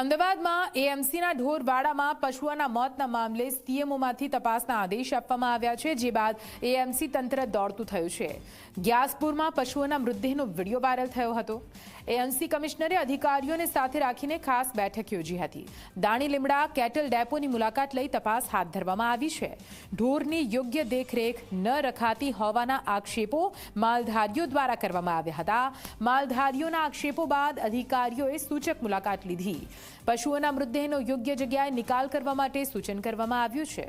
અમદાવાદમાં એએમસીના ઢોરવાડામાં પશુઓના મોતના મામલે સીએમઓમાંથી તપાસના આદેશ આપવામાં આવ્યા છે, જે બાદ એએમસી તંત્ર દોડતું થયું છે. ગ્યાસપુરમાં પશુઓના મૃતદેહનો વીડિયો વાયરલ થયો હતો. એએમસી કમિશનરે અધિકારીઓને સાથે રાખીને ખાસ બેઠક યોજી હતી. દાણી લીમડા, કેટલ ડેપોની મુલાકાત લઈ તપાસ હાથ ધરવામાં આવી છે. ઢોરની યોગ્ય દેખરેખ ન રખાતી હોવાના આક્ષેપો માલધારીઓ દ્વારા કરવામાં આવ્યા હતા. માલધારીઓના આક્ષેપો બાદ અધિકારીઓએ સૂચક મુલાકાત લીધી. પશુઓના મૃતદેહનો યોગ્ય જગ્યાએ નિકાલ કરવા માટે સૂચન કરવામાં આવ્યું છે.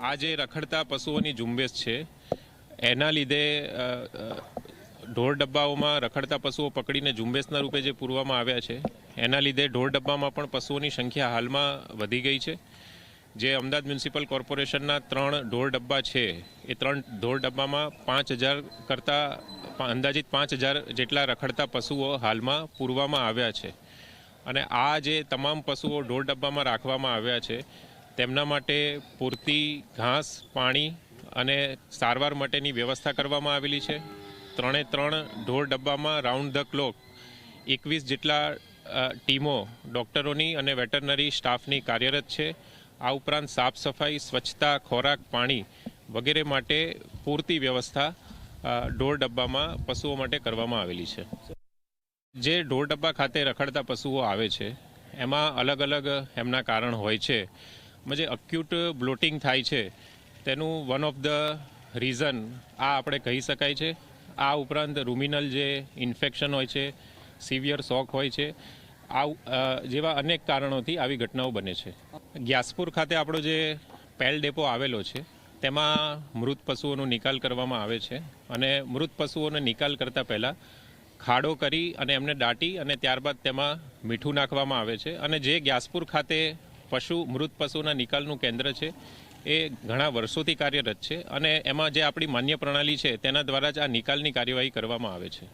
આ રખડતા પશુઓની ઝુંબેશ છે, એના લીધે ઢોર ડબ્બાઓમાં રખડતા પશુઓ પકડીને ઝુંબેશના રૂપે જે પૂરવામાં આવ્યા છે, એના લીધે ઢોર ડબ્બામાં પણ પશુઓની સંખ્યા હાલમાં વધી ગઈ છે. જે અમદાવાદ મ્યુનિસિપલ કોર્પોરેશનના ત્રણ ઢોર ડબ્બા છે, એ ત્રણ ઢોર ડબ્બામાં પાંચ હજાર કરતાં અંદાજિત પાંચ હજાર જેટલા રખડતા પશુઓ હાલમાં પૂરવામાં આવ્યા છે. અને આ જે તમામ પશુઓ ઢોર ડબ્બામાં રાખવામાં આવ્યા છે, તેમના માટે પૂરતી ઘાસ, પાણી અને સારવાર માટેની વ્યવસ્થા કરવામાં આવેલી છે. ત્રણે ત્રણ ઢોર ડબ્બામાં રાઉન્ડ ધ ક્લોક એકવીસ જેટલા ટીમો, ડૉક્ટરોની અને વેટરનરી સ્ટાફની કાર્યરત છે. આ ઉપરાંત સાફ સફાઈ, સ્વચ્છતા, ખોરાક, પાણી વગેરે માટે પૂરતી વ્યવસ્થા ઢોર ડબ્બામાં પશુઓ માટે કરવામાં આવેલી છે. જે ઢોર ડબ્બા ખાતે રખડતા પશુઓ આવે છે, એમાં અલગ અલગ એમના કારણ હોય છે. જે અક્યુટ બ્લોટિંગ થાય છે, તેનું વન ઓફ ધ રીઝન આ આપણે કહી શકાય છે. આ ઉપરાંત રૂમિનલ જે ઇન્ફેક્શન હોય છે સિવિયર શોક હોય છે આ જેવા અનેક કારણોથી આવી ઘટનાઓ બને છે. ગ્યાસપુર ખાતે આપણો જે પેલ ડેપો આવેલો છે, તેમાં મૃત પશુઓનો નિકાલ કરવામાં આવે છે અને મૃત પશુઓનો નિકાલ કરતાં પહેલાં ખાડો કરી અને એમને દાટી અને ત્યારબાદ તેમાં મીઠું નાખવામાં આવે છે. અને જે ગ્યાસપુર ખાતે પશુ, મૃત પશુના નિકાલનું કેન્દ્ર છે, એ ઘણા વર્ષોથી કાર્યરત છે અને એમાં જે આપણી માન્ય પ્રણાલી છે, તેના દ્વારા જ આ નિકાલની કાર્યવાહી કરવામાં આવે છે.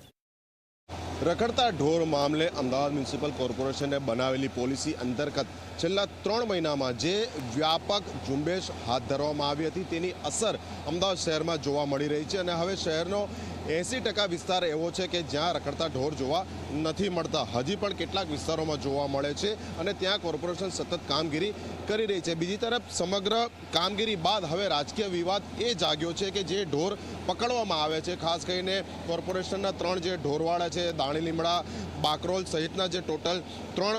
રખડતા ઢોર મામલે અમદાવાદ મ્યુનિસિપલ કોર્પોરેશને બનાવેલી પોલિસી અંતર્ગત છેલ્લા ત્રણ મહિનામાં જે વ્યાપક ઝુંબેશ હાથ ધરવામાં આવી હતી તેની અસર અમદાવાદ શહેરમાં જોવા મળી રહી છે અને હવે શહેરનો એંસી ટકા વિસ્તાર એવો છે કે જ્યાં રખડતા ઢોર જોવા નથી મળતા. હજી પણ કેટલાક વિસ્તારોમાં જોવા મળે છે અને ત્યાં કોર્પોરેશન સતત કામગીરી કરી રહી છે. બીજી તરફ સમગ્ર કામગીરી બાદ હવે રાજકીય વિવાદ એ જાગ્યો છે કે જે ઢોર પકડવામાં આવે છે. ખાસ કરીને કોર્પોરેશનના ત્રણ જે ઢોરવાળા છે, દાણી લીમડા, બાકરોલ સહિતના જે ટોટલ ત્રણ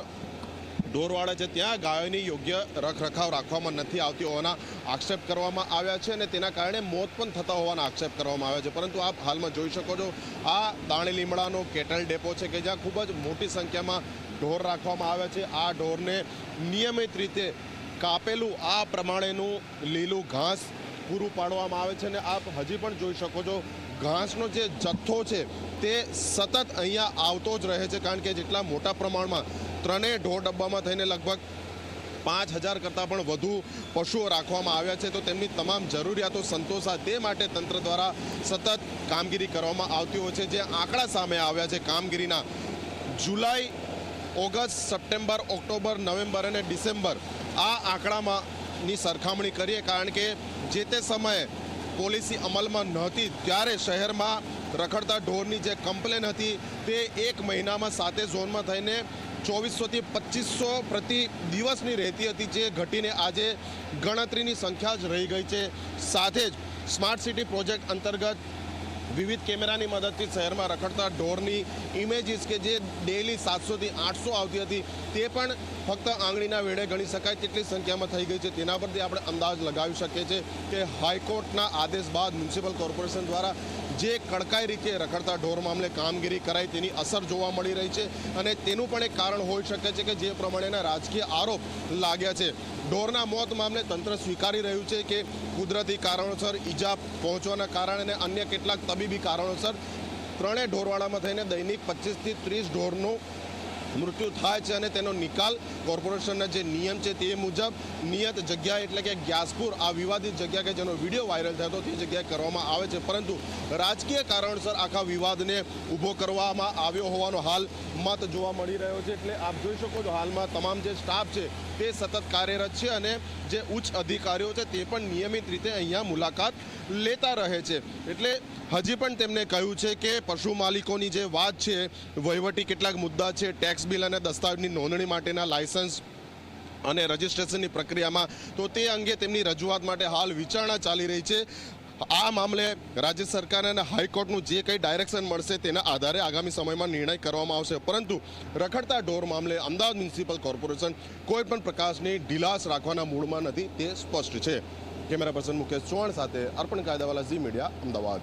ઢોરવાડા છે, ત્યાં ગાયોની યોગ્ય રખરખાવ રાખવામાં નથી આવતી હોવાના આક્ષેપ કરવામાં આવ્યા છે અને તેના કારણે મોત પણ થતા હોવાના આક્ષેપ કરવામાં આવ્યા છે. પરંતુ આપ હાલમાં જોઈ શકો છો, આ દાણી લીમડાનો કેટલ ડેપો છે કે જ્યાં ખૂબ જ મોટી સંખ્યામાં ઢોર રાખવામાં આવ્યા છે. આ ઢોરને નિયમિત રીતે કાપેલું, આ પ્રમાણેનું લીલું ઘાસ પૂરું પાડવામાં આવે છે અને આપ હજી પણ જોઈ શકો છો, ઘાસનો જે જથ્થો છે તે સતત અહીંયા આવતો જ રહે છે. કારણ કે જેટલા મોટા પ્રમાણમાં ત્રણેય ઢોર ડબ્બામાં થઈને લગભગ પાંચ હજાર કરતાં પણ વધુ પશુઓ રાખવામાં આવ્યા છે. તો તેમની તમામ જરૂરિયાતો સંતોષાય તે માટે તંત્ર દ્વારા સતત કામગીરી કરવામાં આવતી હોય છે. જે આંકડા સામે આવ્યા છે કામગીરીના. જુલાઈ, ઓગસ્ટ, સપ્ટેમ્બર, ઓક્ટોબર, નવેમ્બર અને ડિસેમ્બર આ આંકડામાં ની સરખામણી કરીએ કારણ કે જે તે સમયે પોલિસી અમલમાં નહોતી ત્યારે શહેરમાં રખડતા ઢોરની જે કમ્પ્લેન હતી તે એક મહિનામાં સાતે ઝોનમાં થઈને ચોવીસોથી પચીસો પ્રતિ દિવસની રહેતી હતી જે ઘટીને આજે ગણતરીની સંખ્યા જ રહી ગઈ છે. સાથે જ સ્માર્ટ સિટી પ્રોજેક્ટ અંતર્ગત વિવિધ કેમેરાની મદદથી શહેરમાં રખડતા ઢોરની ઇમેજીસ કે જે ડેલી સાતસોથી આઠસો આવતી હતી તે પણ ફક્ત આંગળીના વેળે ગણી શકાય તેટલી સંખ્યામાં થઈ ગઈ છે. તેના પરથી આપણે અંદાજ લગાવી શકીએ છીએ કે હાઈકોર્ટના આદેશ બાદ મ્યુનિસિપલ કોર્પોરેશન દ્વારા જે કડકાઈ રીતે રખડતા ઢોર મામલે કામગીરી કરાઈ તેની અસર જોવા મળી રહી છે અને તેનું પણ એક કારણ હોઈ શકે છે કે જે પ્રમાણેના રાજકીય આરોપ લાગ્યા છે. ઢોરના મોત મામલે તંત્ર સ્વીકારી રહ્યું છે કે કુદરતી કારણોસર ઈજા પહોંચવાના કારણે અને અન્ય કેટલાક તબીબી કારણોસર ત્રણેય ઢોરવાડામાં થઈને દૈનિક પચીસથી ત્રીસ ઢોરનું મૃત્યુ થાય છે અને તેનો નિકાલ કોર્પોરેશનના જે નિયમ છે તે મુજબ નિયત જગ્યા એટલે કે ગ્યાસપુર, આ વિવાદિત જગ્યા કે જેનો વીડિયો વાયરલ થયો હતો, તે જગ્યાએ કરવામાં આવે છે. પરંતુ રાજકીય કારણસર આખા વિવાદને ઊભો કરવામાં આવ્યો હોવાનો હાલ મત જોવા મળી રહ્યો છે. એટલે આપ જોઈ શકો છો, હાલમાં તમામ જે સ્ટાફ છે તે સતત કાર્યરત છે અને જે ઉચ્ચ અધિકારીઓ છે તે પણ નિયમિત રીતે અહીંયા મુલાકાત લેતા રહે છે. એટલે હજી પણ તેમણે કહ્યું છે કે પશુ માલિકોની જે વાત છે, વહીવટી કેટલાક મુદ્દા છે, ટેક્સ બિલ અને દસ્તાવેજની નોંધણી માટેના લાયસન્સ અને રજિસ્ટ્રેશનની પ્રક્રિયામાં તો તે અંગે તેમની રજૂઆત માટે હાલ વિચારણા ચાલી રહી છે. આ મામલે રાજ્ય સરકાર અને હાઈકોર્ટનું જે કંઈ ડાયરેક્શન મળશે તેના આધારે આગામી સમયમાં નિર્ણય કરવામાં આવશે. પરંતુ રખડતા ઢોર મામલે અમદાવાદ મ્યુનિસિપલ કોર્પોરેશન કોઈ પણ પ્રકારની ઢીલાસ રાખવાના મૂળમાં નથી. તે સ્પષ્ટ છે. કેમેરા પર્સન મુકેશ ચૌહાણ સાથે અર્પણ કાયદાવાલા ઝી મીડિયા અમદાવાદ.